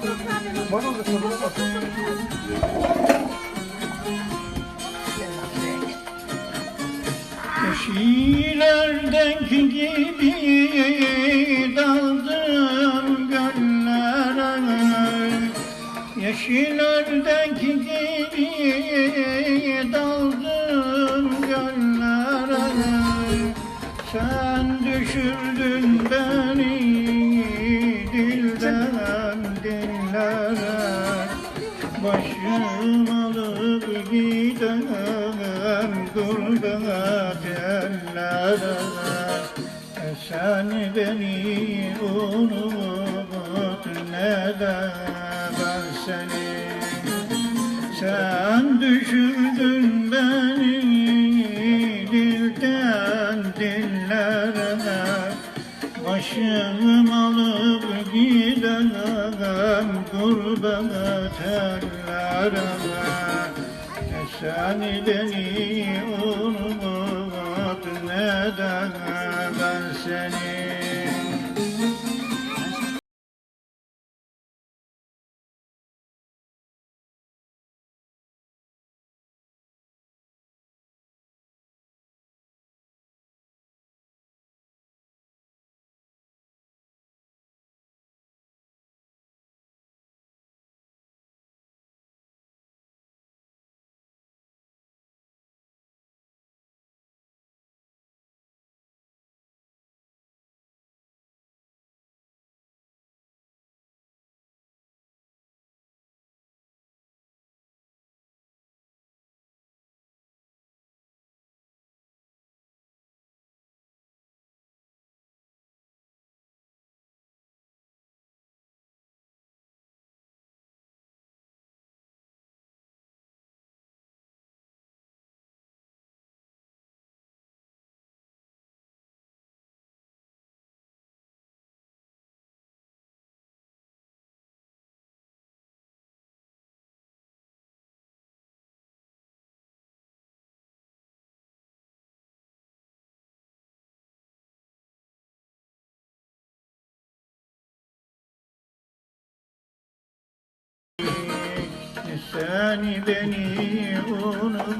Sorun Yeşillerdeki gibi daldım göllere Yeşillerdeki gibi daldım göllere Sen düşürdün beni dillere Başım alıp giden gurbet ellere Sen beni unut ne de ben seni. Sen düşürdün beni dilden dillere Başım alıp gidem gurbet ellere E Sen beni unut ne ben seni Sen beni unut